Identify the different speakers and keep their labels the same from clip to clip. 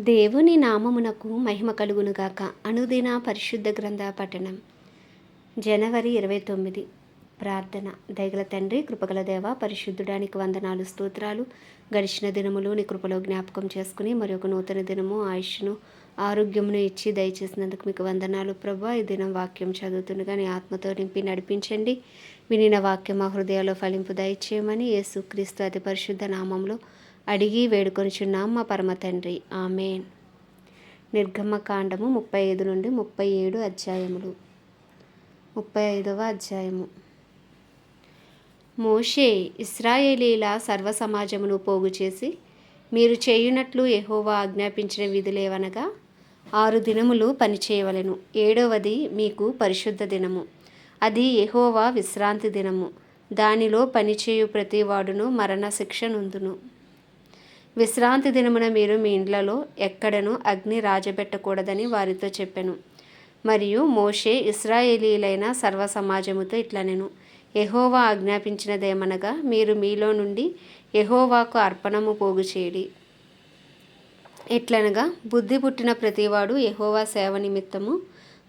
Speaker 1: దేవుని నామమునకు మహిమ కలుగునుగాక. అనుదిన పరిశుద్ధ గ్రంథ పఠనం. జనవరి ఇరవై తొమ్మిది. ప్రార్థన. దయగల తండ్రి కృపగల దేవ పరిశుద్ధుడానికి వందనాలు స్తోత్రాలు. గడిచిన దినములు నీ కృపలో జ్ఞాపకం చేసుకుని మరి ఒక నూతన దినము ఆయుష్ను ఆరోగ్యమును ఇచ్చి దయచేసినందుకు మీకు వందనాలు. ప్రభా ఈ దినం వాక్యం చదువుతుండగా నీ ఆత్మతో నింపి నడిపించండి. వినిన వాక్యం మా హృదయాల్లో ఫలింపు దయచేయమని యేసుక్రీస్తు అతి పరిశుద్ధ నామంలో అడిగి వేడుకొనిచున్నాం మా పరమ తండ్రి. ఆమెన్. నిర్గమకాండము ముప్పై ఐదు నుండి ముప్పై ఏడు అధ్యాయములు. ముప్పై ఐదవ అధ్యాయము. మోషే ఇస్రాయేలీల సర్వ సమాజమును పోగు చేసి మీరు చేయునట్లు ఎహోవా ఆజ్ఞాపించిన విధులేవనగా ఆరు దినములు పనిచేయవలను. ఏడవది మీకు పరిశుద్ధ దినము. అది ఎహోవా విశ్రాంతి దినము. దానిలో పనిచేయు ప్రతివాడును మరణశిక్ష నుందును. విశ్రాంతి దినమున మీరు మీ ఇండ్లలో ఎక్కడను అగ్ని రాజబెట్టకూడదని వారితో చెప్పాను. మరియు మోషే ఇస్రాయేలీలైన సర్వ సమాజముతో ఇట్లనెను. ఎహోవా ఆజ్ఞాపించినదేమనగా మీరు మీలో నుండి ఎహోవాకు అర్పణము పోగు చేయడి. ఎట్లనగా బుద్ధి పుట్టిన ప్రతివాడు ఎహోవా సేవ నిమిత్తము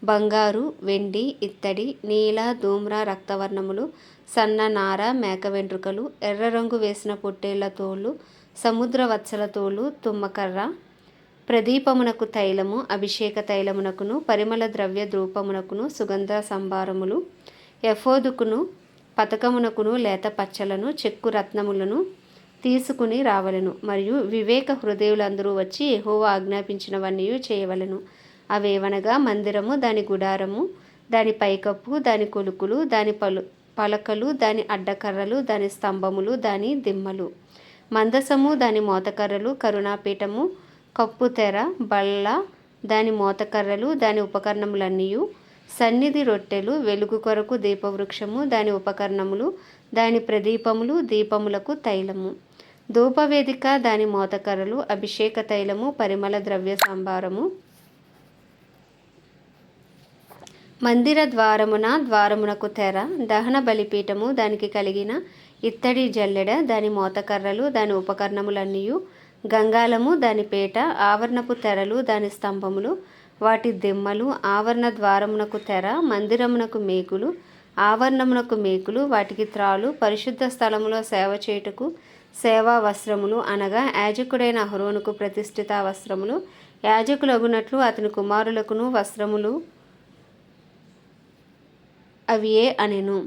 Speaker 1: బంగారు వెండి ఇత్తడి నీల ధూమ్ర రక్తవర్ణములు సన్న నార మేక వెంట్రుకలు ఎర్ర రంగు వేసిన పొట్టేళ్ళ తోళ్ళు సముద్ర వత్సల తోలు తుమ్మకర్ర ప్రదీపమునకు తైలము అభిషేక తైలమునకును పరిమళ ద్రవ్య ధూపమునకును సుగంధ సంభారములు ఎఫోదుకును పతకమునకును లేత పచ్చలను చెక్కు రత్నములను తీసుకుని రావలెను. మరియు వివేక హృదయులందరూ వచ్చి యెహోవా ఆజ్ఞాపించినవన్నీ చేయవలెను. అవేవనగా మందిరము దాని గుడారము దాని పైకప్పు దాని కొలుకులు దాని పలు పలకలు దాని అడ్డకర్రలు దాని స్తంభములు దాని దిమ్మలు. మందసము దాని మోతకర్రలు కరుణాపీఠము కప్పుతెర బల్ల దాని మోతకర్రలు దాని ఉపకరణములన్నీ సన్నిధి రొట్టెలు వెలుగు కొరకు దీపవృక్షము దాని ఉపకరణములు దాని ప్రదీపములు దీపములకు తైలము. ధూపవేదిక దాని మోతకర్రలు అభిషేక తైలము పరిమళ ద్రవ్య సంభారము మందిర ద్వారమున ద్వారమునకు తెర దహన బలిపీఠము దానికి కలిగిన ఇత్తడి జల్లెడ దాని మోతకర్రలు దాని ఉపకరణములన్నీ గంగాలము దాని పేట ఆవరణపు తెరలు దాని స్తంభములు వాటి దిమ్మలు ఆవరణ ద్వారమునకు తెర మందిరమునకు మేకులు ఆవరణమునకు మేకులు వాటికి త్రాలు పరిశుద్ధ స్థలములో సేవ చేయుటకు సేవా వస్త్రములు అనగా యాజకుడైన అహరోనుకు ప్రతిష్ఠిత వస్త్రములు. యాజకులగునట్లు అతని కుమారులకును వస్త్రములు అవియే అనెను.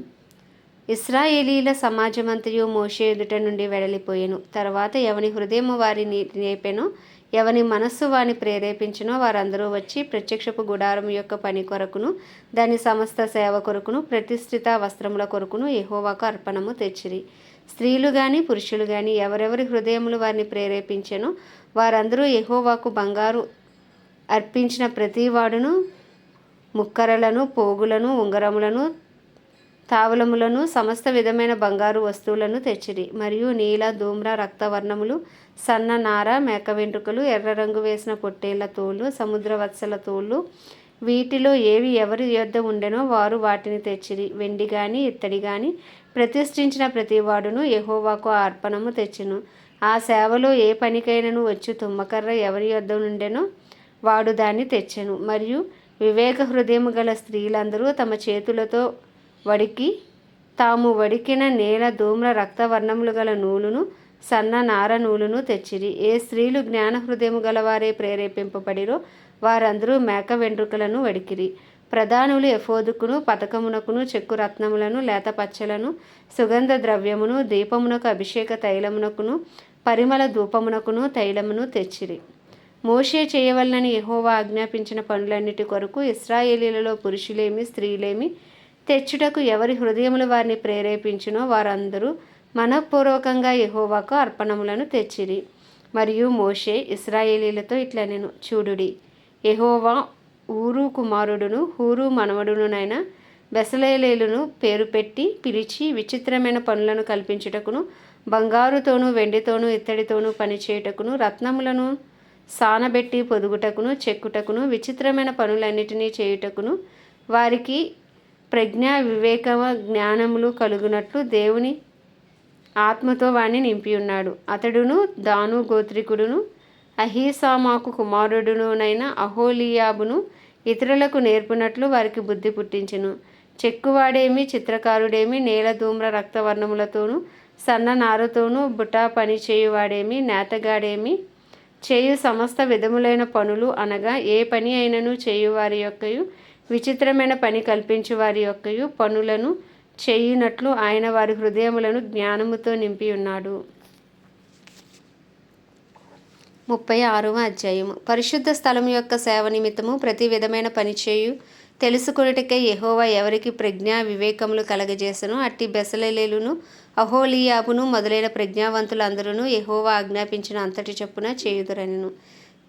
Speaker 1: ఇస్రాయేలీల సమాజమంతయు మోషే ఎదుట నుండి వెడలిపోయెను. తర్వాత ఎవని హృదయము వారిని నేపెనో ఎవని మనస్సు వాని ప్రేరేపించినో వారందరూ వచ్చి ప్రత్యక్షపు గుడారం యొక్క పని కొరకును దాని సమస్త సేవ కొరకును ప్రతిష్ఠిత వస్త్రముల కొరకును ఎహోవాకు అర్పణము తెచ్చిరి. స్త్రీలు గాని పురుషులు గాని ఎవరెవరి హృదయములు వారిని ప్రేరేపించెనో వారందరూ ఎహోవాకు బంగారు అర్పించిన ప్రతివాడును ముక్కరలను పోగులను ఉంగరములను తావలములను సమస్త విధమైన బంగారు వస్తువులను తెచ్చిరి. మరియు నీల ధూమ్ర రక్తవర్ణములు సన్న నార మేక వెంట్రుకలు ఎర్ర రంగు వేసిన పొట్టేళ్ళ తోలు సముద్ర వత్సల తోలు వీటిలో ఏవి ఎవరి యొద్ద ఉండెనో వారు వాటిని తెచ్చిరి. వెండి గాని ఇత్తడి గాని ప్రతిష్ఠించిన ప్రతివాడును యహోవాకు అర్పణము తెచ్చును. ఆ సేవలో ఏ పనికైనను వచ్చి తుమ్మకర్ర ఎవరి యొద్ద నుండెనో వాడు దాన్ని తెచ్చెను. మరియు వివేక హృదయము గల స్త్రీలందరూ తమ చేతులతో వడికి తాము వడికిన నేల ధూమ్ర రక్తవర్ణములు గల నూలును సన్న నార నూలును తెచ్చిరి. ఏ స్త్రీలు జ్ఞాన హృదయము గలవారే ప్రేరేపింపబడిరో వారందరూ మేక వెంట్రుకలను వడికిరి. ప్రధానులు ఎఫోదుకును పథకమునకును చెక్కు రత్నములను లేత పచ్చలను సుగంధ ద్రవ్యమును దీపమునకు అభిషేక తైలమునకును పరిమళ ధూపమునకును తైలమును తెచ్చిరి. మోషే చేయవలనని యహోవా ఆజ్ఞాపించిన పనులన్నిటి కొరకు ఇస్రాయేలీలలో పురుషులేమి స్త్రీలేమి తెచ్చుటకు ఎవరి హృదయములు వారిని ప్రేరేపించినో వారందరూ మనఃపూర్వకంగా యహోవాకు అర్పణములను తెచ్చిరి. మరియు మోషే ఇస్రాయేలీలతో ఇట్లా నేను చూడుడి. యహోవా ఊరు కుమారుడును హూరు మనవడునునైన బెసలేలేలును పేరు పెట్టి పిలిచి విచిత్రమైన పనులను కల్పించుటకును బంగారుతోనూ వెండితోనూ ఇత్తడితోనూ పనిచేయుటకును రత్నములను సానబెట్టి పొదుగుటకును చెక్కుటకును విచిత్రమైన పనులన్నిటినీ చేయుటకును వారికి ప్రజ్ఞ వివేక జ్ఞానములు కలుగునట్లు దేవుని ఆత్మతో వాణ్ణి నింపి ఉన్నాడు అతడును దాను గోత్రికుడును అహీసామాకు కుమారుడునునైన అహోలియాబును ఇతరులకు నేర్పినట్లు వారికి బుద్ధి పుట్టించెను. చెక్కువాడేమి చిత్రకారుడేమి నేల ధూమ్ర రక్తవర్ణములతోనూ సన్న నారతోనూ బుటా పని చేయువాడేమి నేతగాడేమి చేయు సమస్త విధములైన పనులు అనగా ఏ పని అయినను చేయువారి యొక్కయు విచిత్రమైన పని కల్పించు వారి యొక్కయు పనులను చేయునట్లు ఆయన వారి హృదయములను జ్ఞానముతో నింపి ఉన్నాడు ముప్పై ఆరవ అధ్యాయము. పరిశుద్ధ స్థలం యొక్క సేవ నిమిత్తము ప్రతి విధమైన పని చేయు. తెలుసుకొనుటకే యెహోవా ఎవరికి ప్రజ్ఞా వివేకములు కలగజేసను అట్టి బెసలేలును అహోలియాబును మొదలైన ప్రజ్ఞావంతులందరూ యహోవా ఆజ్ఞాపించిన అంతటి చొప్పున చేయుదురనెను.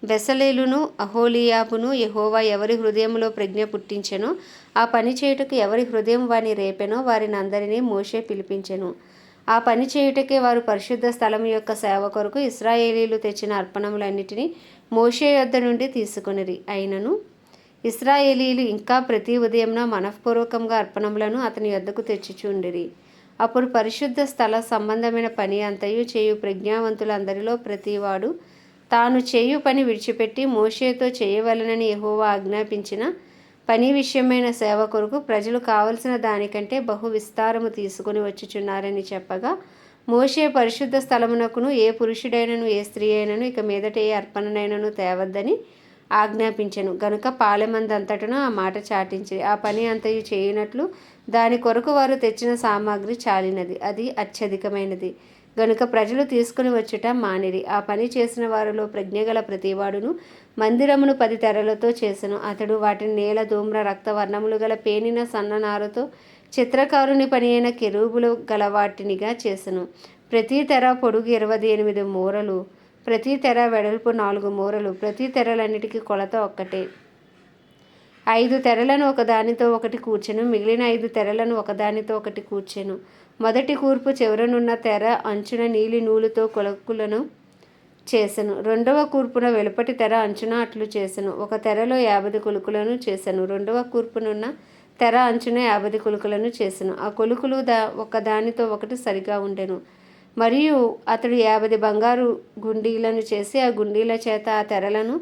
Speaker 1: బెసలేలును అహోలియాబును యహోవా ఎవరి హృదయంలో ప్రజ్ఞ పుట్టించెనో? ఆ పని చేయుటకు ఎవరి హృదయం వాని రేపెనో? వారిని అందరినీ మోషే పిలిపించెను. ఆ పని చేయుటకే వారు పరిశుద్ధ స్థలం యొక్క సేవ కొరకు ఇస్రాయేలీలు తెచ్చిన అర్పణములన్నిటినీ మోషే యొద్ద నుండి తీసుకొనిరి. అయినను ఇస్రాయేలీలు ఇంకా ప్రతి ఉదయంన మనఃపూర్వకంగా అర్పణములను అతని యొద్దకు తెచ్చుచుండిరి. అప్పుడు పరిశుద్ధ స్థల సంబంధమైన పని అంతయు చేయు ప్రజ్ఞావంతులందరిలో ప్రతివాడు తాను చేయు పని విడిచిపెట్టి మోషేతో చేయవలనని ఎహోవా ఆజ్ఞాపించిన పని విషయమైన సేవ కొరకు ప్రజలు కావలసిన దానికంటే బహు విస్తారము తీసుకుని వచ్చుచున్నారని చెప్పగా మోషే పరిశుద్ధ స్థలమునకును ఏ పురుషుడైనను ఏ స్త్రీ అయినను ఇక మీదట ఏ అర్పణనైనను తేవద్దని ఆజ్ఞాపించెను. గనుక పాలెమందంతటను ఆ మాట చాటించి ఆ పని అంతయు చేయనట్లు దాని కొరకు వారు తెచ్చిన సామాగ్రి చాలినది. అది అత్యధికమైనది. గనుక ప్రజలు తీసుకుని వచ్చుట మానిరి. ఆ పని చేసిన వారిలో ప్రజ్ఞగల ప్రతివాడును మందిరమును పది తెరలతో చేసెను. అతడు వాటిని నేల ధూమ్ర రక్తవర్ణములు గల పేనిన సన్ననారుతో చిత్రకారుని పని అయిన కెరూబులు గల వాటినిగా చేసెను. ప్రతి తెర పొడుగు ఇరవై ఎనిమిది మూరలు. ప్రతి తెర వెడల్పు నాలుగు మూరలు ప్రతి తెరలన్నిటికీ కొలత ఒక్కటే. ఐదు తెరలను ఒకదానితో ఒకటి కూర్చెను మిగిలిన ఐదు తెరలను ఒకదానితో ఒకటి కూర్చెను. మొదటి కూర్పు చివరనున్న తెర అంచున నీలి నూలుతో కొలకులను చేసెను. రెండవ కూర్పున వెలుపటి తెర అంచున అట్లు చేసెను. ఒక తెరలో యాభై కొలుకులను చేసెను. రెండవ కూర్పునున్న తెర అంచున యాభై కొలుకులను చేసెను. ఆ కొలుకులు దా ఒకదానితో ఒకటి సరిగా ఉండెను. మరియు అతడు యాభై బంగారు గుండీలను చేసి ఆ గుండీల చేత ఆ తెరలను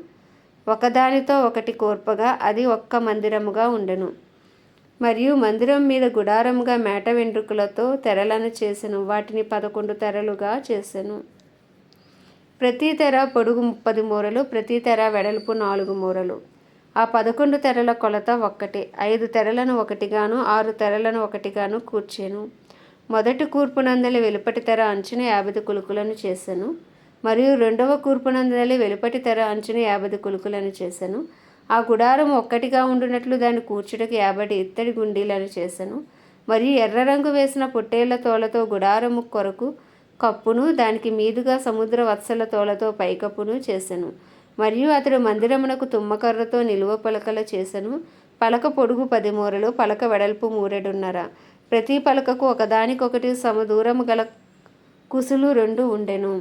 Speaker 1: ఒకదానితో ఒకటి కోర్పగా అది ఒక్క మందిరముగా ఉండెను. మరియు మందిరం మీద గుడారముగా మేట వెంట్రుకలతో తెరలను చేసెను. వాటిని పదకొండు తెరలుగా చేసెను. ప్రతి తెర పొడుగు ముప్పది మూరలు ప్రతి తెర వెడల్పు నాలుగు మూరలు. ఆ పదకొండు తెరల కొలత ఒక్కటే. ఐదు తెరలను ఒకటిగాను ఆరు తెరలను ఒకటిగాను కూర్చెను. మొదటి కూర్పునందలి వెలుపటి తెర అంచున యాభై కులుకులను చేశాను మరియు రెండవ కూర్పునందలి వెలుపటి తెర అంచున యాభై కులుకులను చేశాను ఆ గుడారం ఒక్కటిగా ఉండునట్లు దాన్ని కూర్చుటకు యాభై ఇత్తడి గుండీలను చేశాను మరియు ఎర్ర రంగు వేసిన పొట్టేళ్ళ తోలతో గుడారము కొరకు కప్పును దానికి మీదుగా సముద్ర వత్సల తోలతో పైకప్పును చేశాను మరియు అతడు మందిరమునకు తుమ్మకర్రతో నిలువ పలకల చేశాను పలక పొడుగు పది మూరలు పలక వెడల్పు మూరెడున్నర. ప్రతి పలకకు ఒకదానికొకటి సమదూరము గల కుసులు రెండు ఉండెను.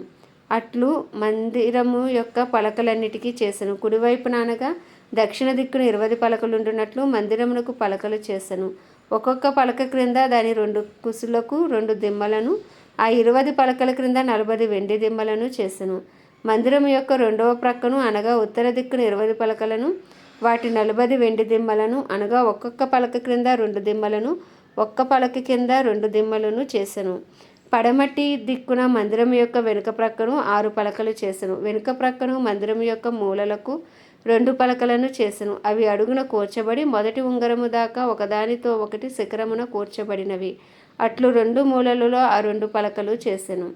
Speaker 1: అట్లు మందిరము యొక్క పలకలన్నిటికీ చేసెను. కుడివైపున అనగా దక్షిణ దిక్కున ఇరవై పలకలుండునట్లు మందిరమునకు పలకలు చేసెను. ఒక్కొక్క పలక క్రింద దాని రెండు కుసులకు రెండు దిమ్మలను ఆ ఇరవై పలకల క్రింద నలభై వెండి దిమ్మలను చేసెను. మందిరం యొక్క రెండవ ప్రక్కను అనగా ఉత్తర దిక్కున ఇరవై పలకలను వాటి నలభై వెండి దిమ్మలను అనగా ఒక్కొక్క పలక క్రింద రెండు దిమ్మలను ఒక్క పలక కింద రెండు దిమ్మలను చేసెను. పడమటి దిక్కున మందిరం యొక్క వెనుక ప్రక్కను ఆరు పలకలు చేసెను. వెనుక ప్రక్కను మందిరం యొక్క మూలలకు రెండు పలకలను చేసెను. అవి అడుగున కూర్చబడి మొదటి ఉంగరము దాకా ఒకదానితో ఒకటి శిఖరమున కూర్చబడినవి. అట్లు రెండు మూలలలో ఆ రెండు పలకలు చేసెను.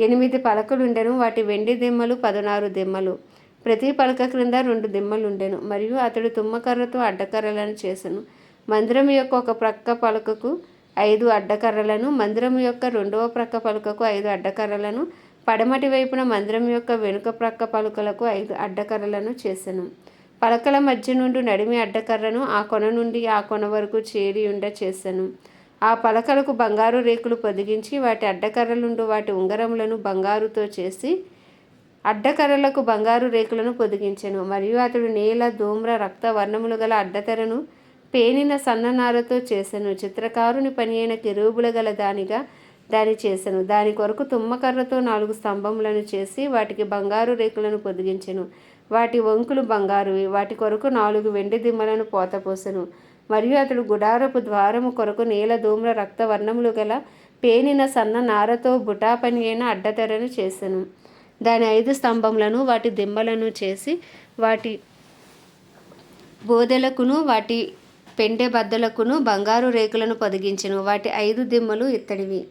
Speaker 1: ఎనిమిది పలకలుండెను. వాటి వెండి దిమ్మలు పదనారు దిమ్మలు. ప్రతి పలక క్రింద రెండు దిమ్మలుండెను. మరియు అతడు తుమ్మకర్రతో అడ్డకర్రలను చేసెను. మందిరం యొక్క ఒక ప్రక్క పలకకు ఐదు అడ్డకర్రలను మందిరం యొక్క రెండవ ప్రక్క పలుకకు ఐదు అడ్డకర్రలను పడమటి వైపున మందిరం యొక్క వెనుక ప్రక్క పలకలకు ఐదు అడ్డకర్రలను చేసెను. పలకల మధ్య నుండి నడిమి అడ్డకర్రను ఆ కొన నుండి ఆ కొన వరకు చేరి ఉండ చేశాను ఆ పలకలకు బంగారు రేకులు పొదిగించి వాటి అడ్డకర్రలుండు వాటి ఉంగరములను బంగారుతో చేసి అడ్డకర్రలకు బంగారు రేకులను పొదిగించెను. మరియు అతడు నేల ధూమ్ర రక్త వర్ణములు గల అడ్డతెరను పేనిన సన్ననారతో చేసెను. చిత్రకారుని పని అయిన కిరూబుల గల దానిగా దాని చేసెను. దాని కొరకు తుమ్మకర్రతో నాలుగు స్తంభములను చేసి వాటికి బంగారు రేకులను పొదిగించెను. వాటి వంకులు బంగారువి. వాటి కొరకు నాలుగు వెండి దిమ్మలను పోతపోసెను మరియు అతడు గుడారపు ద్వారము కొరకు నీల ధూమ్ర రక్తవర్ణములు గల పేనిన సన్న నారతో బుటా పని అయిన అడ్డతెరను చేసెను. దాని ఐదు స్తంభములను వాటి దిమ్మలను చేసి వాటి బోదెలకును వాటి పెండె బద్దలకును బంగారు రేకులను పొదిగించెను. వాటి ఐదు దిమ్మలు ఇత్తడివి.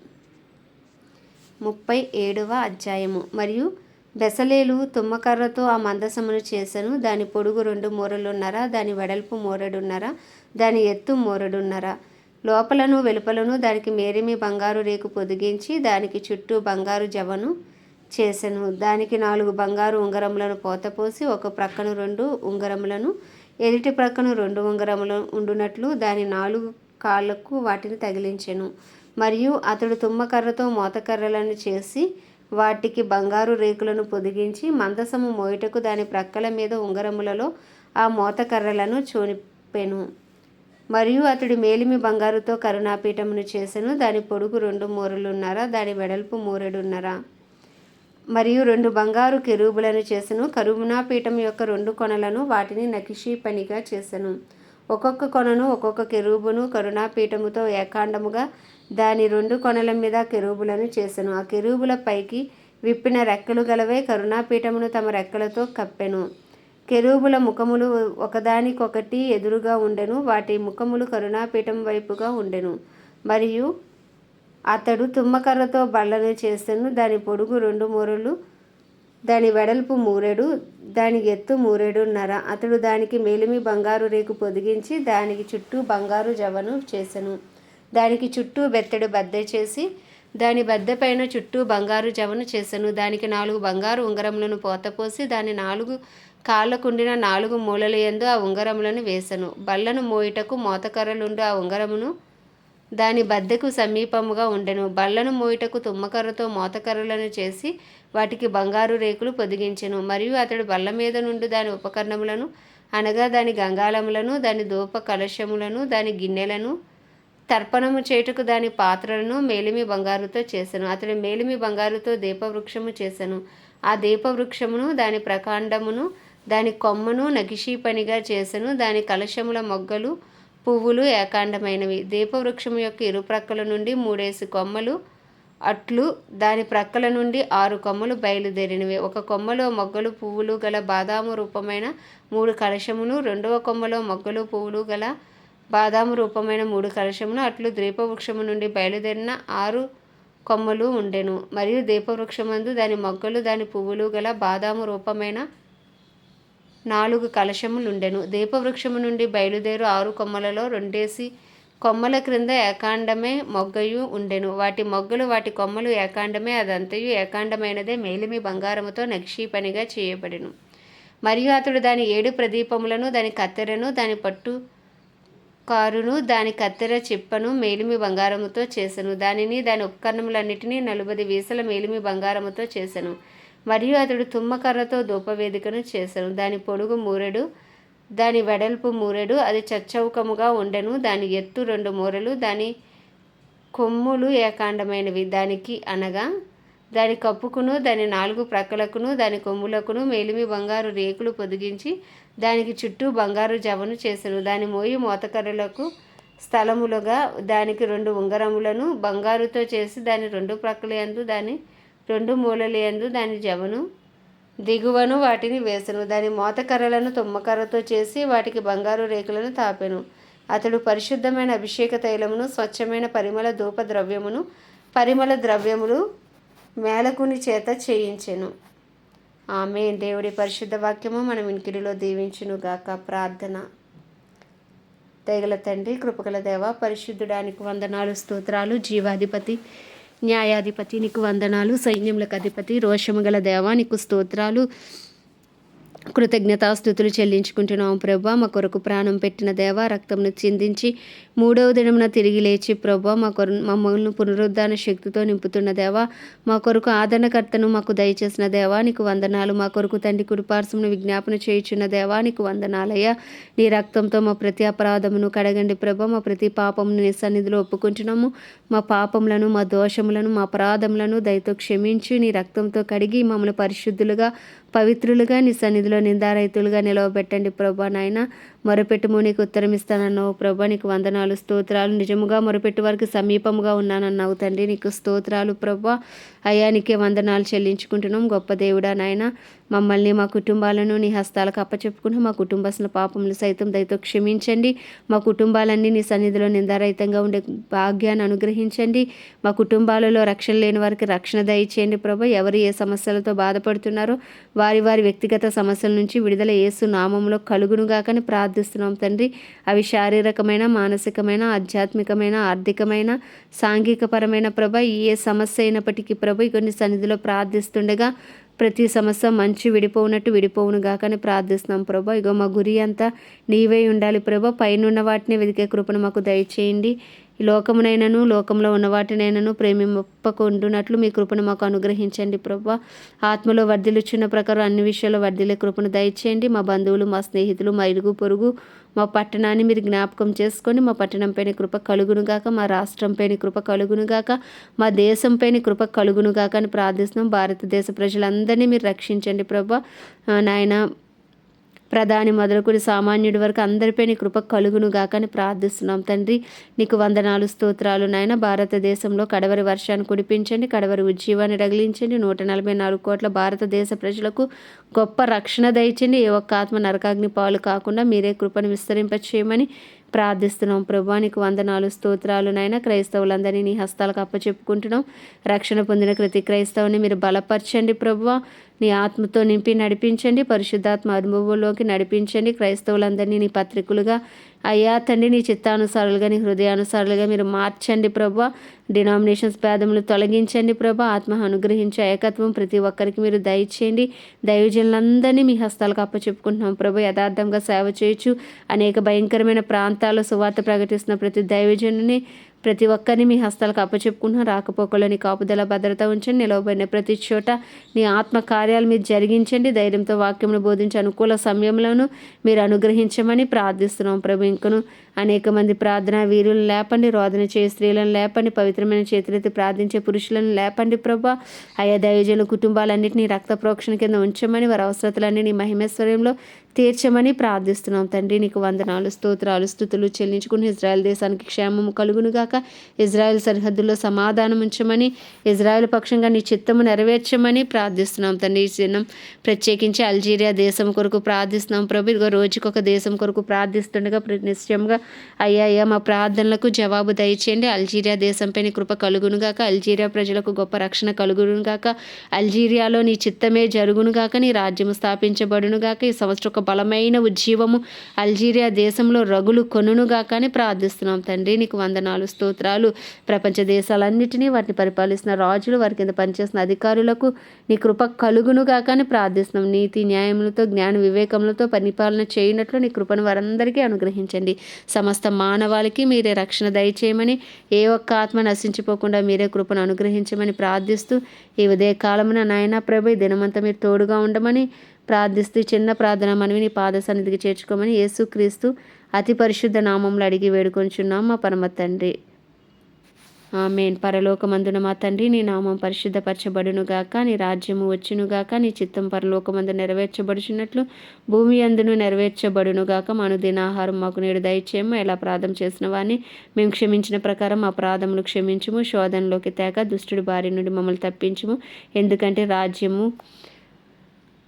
Speaker 1: ముప్పై ఏడవ అధ్యాయము. మరియు బెసలేలు తుమ్మకర్రతో ఆ మందసమును చేశాను దాని పొడుగు రెండు మూరలున్నర దాని వెడల్పు మూరడున్నర దాని ఎత్తు మూరడున్నర. లోపలను వెలుపలను దానికి మేరిమి బంగారు రేకు పొదిగించి దానికి చుట్టూ బంగారు జవను చేసెను. దానికి నాలుగు బంగారు ఉంగరములను పోతపోసి ఒక ప్రక్కను రెండు ఉంగరములను ఎదుటి ప్రక్కను రెండు ఉంగరములు ఉండునట్లు దాని నాలుగు కాళ్ళకు వాటిని తగిలించెను. మరియు అతడు తుమ్మకర్రతో మోతకర్రలను చేసి వాటికి బంగారు రేకులను పొదిగించి మందసము మోయుటకు దాని ప్రక్కల మీద ఉంగరములలో ఆ మోతకర్రలను చూనిపెను. మరియు అతడు మేలిమి బంగారుతో కరుణాపీఠమును చేసెను. దాని పొడుగు రెండు మూరలున్నర దాని వెడల్పు మూరెడున్నర. మరియు రెండు బంగారు కెరూబులను చేసెను. కరుణాపీఠం యొక్క రెండు కొనలను వాటిని నకిషీ పనిగా చేసెను. ఒక్కొక్క కొనను ఒక్కొక్క కెరూబును కరుణాపీఠముతో ఏకాండముగా దాని రెండు కొనల మీద కెరూబులను చేసెను. ఆ కెరూబుల పైకి విప్పిన రెక్కలు గలవే కరుణాపీఠమును తమ రెక్కలతో కప్పెను. కెరూబుల ముఖములు ఒకదానికొకటి ఎదురుగా ఉండెను. వాటి ముఖములు కరుణాపీఠం వైపుగా ఉండెను. మరియు అతడు తుమ్మకర్రతో బళ్ళను చేసెను దాని పొడుగు రెండు మూరలు దాని వెడల్పు మూరెడు దాని ఎత్తు మూరెడున్నర. అతడు దానికి మేలిమి బంగారు రేకు పొదిగించి దానికి చుట్టూ బంగారు జవను చేసెను. దానికి చుట్టూ బెత్తడు బద్దె చేసి దాని బద్దె పైన చుట్టూ బంగారు జవను చేసెను. దానికి నాలుగు బంగారు ఉంగరములను పోతపోసి దాని నాలుగు కాళ్ళకుండిన నాలుగు మూలల యందు ఆ ఉంగరములను వేసెను. బల్లను మోయుటకు మోతకర్రలుండు ఆ ఉంగరమును దాని బద్దెకు సమీపముగా ఉండెను. బళ్ళను మోయుటకు తుమ్మకర్రతో మోతకర్రలను చేసి వాటికి బంగారు రేకులు పొదిగించెను. మరియు అతడు బల్ల మీద నుండి దాని ఉపకరణములను అనగా దాని గంగాళములను దాని ధూప కలశములను దాని గిన్నెలను తర్పణము చేటుకు దాని పాత్రలను మేలిమి బంగారుతో చేశాను అతడు మేలిమి బంగారుతో దీపవృక్షము చేశాను ఆ దీపవృక్షమును దాని ప్రకాండమును దాని కొమ్మను నగిషీ పనిగా చేశాను దాని కలశముల మొగ్గలు పువ్వులు ఏకాండమైనవి. దీపవృక్షము యొక్క ఇరు ప్రక్కల నుండి మూడేసి కొమ్మలు అట్లు దాని ప్రక్కల నుండి ఆరు కొమ్మలు బయలుదేరినవి. ఒక కొమ్మలో మొగ్గలు పువ్వులు గల బాదాము రూపమైన మూడు కలశమును రెండవ కొమ్మలో మొగ్గలు పువ్వులు గల బాదాము రూపమైన మూడు కలశమును అట్లు దీపవృక్షము నుండి బయలుదేరిన ఆరు కొమ్మలు ఉండెను. మరియు దీపవృక్షమందు దాని మొగ్గలు దాని పువ్వులు గల బాదాము రూపమైన నాలుగు కలశములుండెను. దీపవృక్షము నుండి బయలుదేరు ఆరు కొమ్మలలో రెండేసి కొమ్మల క్రింద ఏకాండమే మొగ్గయు ఉండెను. వాటి మొగ్గలు వాటి కొమ్మలు ఏకాండమే అదంతయు ఏకాండమైనదే మేలిమి బంగారముతో నక్షీ పనిగా చేయబడెను. మరియు అతడు దాని ఏడు ప్రదీపములను దాని కత్తెరను దాని పట్టు కారును దాని కత్తెర చిప్పను మేలిమి బంగారముతో చేసెను. దానిని దాని ఉపకరణములన్నిటినీ నలుబది వీసల మేలిమి బంగారముతో చేసెను. మరియు అతడు తుమ్మకర్రతో ధూపవేదికను చేశాను దాని పొడుగు మూరెడు దాని వెడల్పు మూరెడు అది చచ్చౌకముగా ఉండెను. దాని ఎత్తు రెండు మూరెలు దాని కొమ్ములు ఏకాండమైనవి. దానికి అనగా దాని కప్పుకును దాని నాలుగు ప్రక్కలకును దాని కొమ్ములకును మేలిమి బంగారు రేకులు పొదిగించి దానికి చుట్టూ బంగారు జవను చేసెను. దాని మోయి మోతకర్రలకు స్థలములుగా దానికి రెండు ఉంగరములను బంగారుతో చేసి దాని రెండు ప్రక్కలందు దాని రెండు మూలలందు దాని జవను దిగువను వాటిని వేసెను. దాని మోతకర్రలను తుమ్మకర్రతో చేసి వాటికి బంగారు రేకులను తాపెను. అతడు పరిశుద్ధమైన అభిషేక తైలమును స్వచ్ఛమైన పరిమళ ధూప ద్రవ్యమును పరిమళ ద్రవ్యములు మేలకుని చేత చేయించెను. ఆమె దేవుడి పరిశుద్ధ వాక్యము మన ఇంకిడిలో దీవించును గాక. ప్రార్థన. తెగల తండ్రి కృపగల దేవ పరిశుద్ధుడానికి వందనాలు స్తోత్రాలు జీవాధిపతి న్యాయాధిపతి నీకు వందనాలు. సైన్యములకు అధిపతి రోషము గల దేవా నీకు స్తోత్రాలు. కృతజ్ఞతాస్థుతులు చెల్లించుకుంటున్నాం ప్రభా. మా కొరకు ప్రాణం పెట్టిన దేవ రక్తంను చిందించి మూడవ దినమున తిరిగి లేచి ప్రభా మా కొర మమ్మల్ని పునరుద్ధాన శక్తితో నింపుతున్న దేవా మా కొరకు ఆదరణకర్తను మాకు దయచేసిన దేవా నీకు వందనాలు. మా కొరకు తండ్రి కుడిపార్సమును విజ్ఞాపన చేయుచున్న దేవా నీకు వందనాలయ్యా. నీ రక్తంతో మా ప్రతి అపరాధమును కడగండి ప్రభు. మా ప్రతి పాపమును నీ సన్నిధిలో ఒప్పుకుంటున్నాము. మా పాపములను మా దోషములను మా అపరాధములను దయతో క్షమించి. నీ రక్తంతో కడిగి మమ్మల్ని పరిశుద్ధులుగా పవిత్రులుగా నీ సన్నిధిలో నిందారైతులుగా నిలవబెట్టండి ప్రభా నాయన. మొరపెట్టుము నీకు ఉత్తరం ఇస్తానన్నావు. ప్రభా నీకు వందనాలు. స్తోత్రాలు. నిజముగా మొరపెట్టు వారికి సమీపముగా ఉన్నానన్నావు. తండ్రి నీకు స్తోత్రాలు. ప్రభా అయానికే వందనాలు చెల్లించుకుంటున్నాం. గొప్ప దేవుడా నాయన మమ్మల్ని మా కుటుంబాలను నీ హస్తాలకు అప్పచెప్పుకుంటూ మా కుటుంబస్తుల పాపములు సైతం దయతో క్షమించండి. మా కుటుంబాలన్నీ నీ సన్నిధిలో నిందారహితంగా ఉండే భాగ్యాన్ని అనుగ్రహించండి. మా కుటుంబాలలో రక్షణ లేని వారికి రక్షణ దయచేయండి ప్రభు. ఎవరు ఏ సమస్యలతో బాధపడుతున్నారో వారి వారి వ్యక్తిగత సమస్యల నుంచి విడుదల యేసు నామంలో కలుగునుగాకని ప్రార్థిస్తున్నాం తండ్రి. అవి శారీరకమైన మానసికమైన ఆధ్యాత్మికమైన ఆర్థికమైన సాంఘికపరమైన ప్రభ. ఏ సమస్య అయినప్పటికీ ప్రభ కొన్ని సన్నిధిలో ప్రార్థిస్తుండగా ప్రతి సమస్య మంచి విడిపోవునట్టు విడిపోవును గాకని ప్రార్థిస్తున్నాం ప్రభా. ఇగో మా గురి అంతా నీవే ఉండాలి ప్రభా. పైన వాటిని వెతికే కృపను మాకు దయచేయండి. ఈ లోకమునైనను లోకంలో ఉన్న వాటినైనను ప్రేమింపకుండునట్లు మీ కృపను మాకు అనుగ్రహించండి ప్రభా. ఆత్మలో వర్ధిలుచున్న ప్రకారం అన్ని విషయాల్లో వర్ధిలే కృపను దయచేయండి. మా బంధువులు మా స్నేహితులు మా ఇరుగు పొరుగు మా పట్టణాన్ని మీరు జ్ఞాపకం చేసుకొని మా పట్టణంపైన కృప కలుగునుగాక మా రాష్ట్రంపైన కృప కలుగునుగాక మా దేశంపైన కృప కలుగునుగాక అని ప్రార్థిస్తున్నాం. భారతదేశ ప్రజలందరినీ మీరు రక్షించండి ప్రభా. నాయన ప్రధాని మొదలుకుని సామాన్యుడి వరకు అందరిపై నీ కృప కలుగును గాకని ప్రార్థిస్తున్నాం. తండ్రి నీకు వందనాలు స్తోత్రాలు నాయన. భారతదేశంలో కడవరి వర్షాన్ని కుడిపించండి కడవరి ఉజ్జీవాన్ని రగిలించండి. నూట నలభై నాలుగు కోట్ల భారతదేశ ప్రజలకు గొప్ప రక్షణ దయచండి. ఏ ఒక్క ఆత్మ నరకాగ్ని పాలు కాకుండా మీరే కృపను విస్తరింపచేయమని ప్రార్థిస్తున్నాం. ప్రభానికి వందనాలు స్తోత్రాలు నాయన. క్రైస్తవులందరినీ నీ హస్తాలకు అప్పచెప్పుకుంటున్నాం. రక్షణ పొందిన ప్రతి క్రైస్తవుని మీరు బలపరచండి ప్రభు. నీ ఆత్మతో నింపి నడిపించండి. పరిశుద్ధాత్మ అనుభవంలోకి నడిపించండి. క్రైస్తవులందరినీ నీ పత్రికలుగా అయ్యా తండ్రి నీ చిత్తానుసారులుగా నీ హృదయానుసారులుగా మీరు మార్చండి ప్రభు. డినామినేషన్స్ భేదములు తొలగించండి ప్రభు. ఆత్మ అనుగ్రహించే ఏకత్వం ప్రతి ఒక్కరికి మీరు దయచేయండి. దైవజనులందరినీ మీ హస్తాలకు అప్పచెప్పుకుంటున్నాం ప్రభు. యథార్థంగా సేవ చేయొచ్చు. అనేక భయంకరమైన ప్రాంతాల్లో సువార్త ప్రకటిస్తున్న ప్రతి దైవజనుని ప్రతి ఒక్కరిని మీ హస్తాలకు అప్పచెప్పుకుంటున్నాం. రాకపోకలో నీ కాపుదల భద్రత ఉంచండి. నిలవబడిన ప్రతి చోట నీ ఆత్మ కార్యాలు మీరు జరిగించండి. ధైర్యంతో వాక్యమును బోధించే అనుకూల సమయంలోనూ మీరు అనుగ్రహించమని ప్రార్థిస్తున్నాం ప్రభు. ఇంకను అనేక మంది ప్రార్థన వీరులను లేపండి. రోదన చేయ స్త్రీలను లేపండి. పవిత్రమైన చేతులెత్తి ప్రార్థించే పురుషులను లేపండి ప్రభా. ఆయా దైవజనుల కుటుంబాలన్నింటినీ రక్త ప్రోక్షణ కింద ఉంచమని వారి అవసరతలన్నీ నీ మహిమేశ్వర్యంలో తీర్చమని ప్రార్థిస్తున్నాం తండ్రి నీకు వందనాలు స్తోత్రాలు స్థుతులు చెల్లించుకుని ఇజ్రాయెల్ దేశానికి క్షేమము కలుగునుగాక ఇజ్రాయెల్ సరిహద్దుల్లో సమాధానం ఉంచమని ఇజ్రాయెల్ పక్షంగా నీ చిత్తము నెరవేర్చమని ప్రార్థిస్తున్నాం తండ్రి. ఈ చిన్నం ప్రత్యేకించి అల్జీరియా దేశం కొరకు ప్రార్థిస్తున్నాం ప్రభు. ఇదిగో రోజుకొక ఒక దేశం కొరకు ప్రార్థిస్తుండగా నిశ్చయంగా అయ్యా అయ్యా మా ప్రార్థనలకు జవాబు దయచేయండి. అల్జీరియా దేశంపై నీ కృప కలుగునుగాక అల్జీరియా ప్రజలకు గొప్ప రక్షణ కలుగునుగాక అల్జీరియాలో నీ చిత్తమే జరుగునుగాక నీ రాజ్యము స్థాపించబడునుగాక ఈ సంవత్సరం ఒక బలమైన ఉజ్జీవము అల్జీరియా దేశంలో రగులు కొనునుగాక అని ప్రార్థిస్తున్నాం తండ్రి. నీకు వందనాలు స్తోత్రాలు. ప్రపంచ దేశాలన్నింటినీ వాటిని పరిపాలిస్తున్న రాజులు వారి కింద పనిచేస్తున్న అధికారులకు నీ కృప కలుగునుగాక అని ప్రార్థిస్తున్నాం. నీతి న్యాయములతో జ్ఞాన వివేకములతో పరిపాలన చేయనట్లు నీ కృపను వారందరికీ అనుగ్రహించండి. సమస్త మానవాళికి మీరే రక్షణ దయచేయమని ఏ ఒక్క ఆత్మ నశించిపోకుండా మీరే కృపను అనుగ్రహించమని ప్రార్థిస్తూ ఈ ఉదయ కాలమున నాయన ప్రభు దినమంతా మీరు తోడుగా ఉండమని ప్రార్థిస్తూ చిన్న ప్రార్థన మనవి నీ పాద సన్నిధికి చేర్చుకోమని యేసుక్రీస్తు అతి పరిశుద్ధ నామంలో అడిగి వేడుకొంచున్నాం మా పరమ తండ్రి. ఆమెన్. పరలోకమందున మా తండ్రి నీ నామం పరిశుద్ధపరచబడునుగాక నీ రాజ్యము వచ్చునుగాక నీ చిత్తం పరలోకమందు నెరవేర్చబడుచున్నట్లు భూమి అందును నెరవేర్చబడునుగాక మను దినాహారం మాకు నేడు దయచేయము ఎలా ప్రార్థన చేసిన వారిని మేము క్షమించిన ప్రకారం మా ప్రాధములు క్షమించము శోధనలోకి తేక దుష్టుడి బారి నుండి మమ్మల్ని తప్పించము. ఎందుకంటే రాజ్యము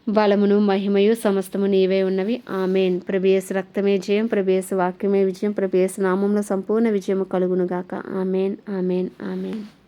Speaker 1: బలమును మహిమయు సమస్తము నీవే ఉన్నవి. ఆమెన్. ప్రభేస్ రక్తమే జయం ప్రభేస్ వాక్యమే విజయం ప్రభేస్ నామంలో సంపూర్ణ విజయము కలుగునుగాక. Amen amen amen.